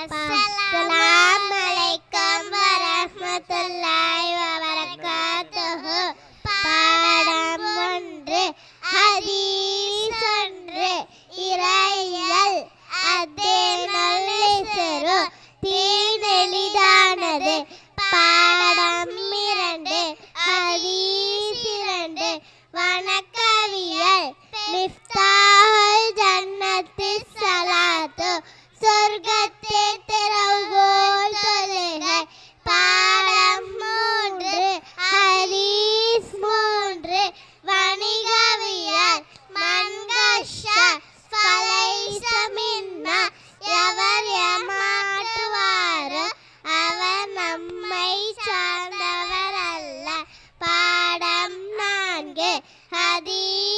அஸ்ஸலாமு அலைக்கும் வரஹ்மத்துல்லாஹி வபரகாத்துஹு பாடம் ஒன்று ஹதீஸ் ஒன்று இறையல் அதே நல்லிசரு தீனெளிதானது பாடம் இரண்டு ஹதீஸ் இரண்டு வணக்கம் உலகத்தே திறவுகோல் சொல்லுங்கள் பாடம் மூன்று ஹரீஸ் மூன்று. வணிகவியல் மன்கஷா பலைசமின்னா எவர் ஏமாற்றுவாரோ அவர் நம்மை சார்ந்தவர் அல்ல பாடம் நான்கு ஹதீஸ்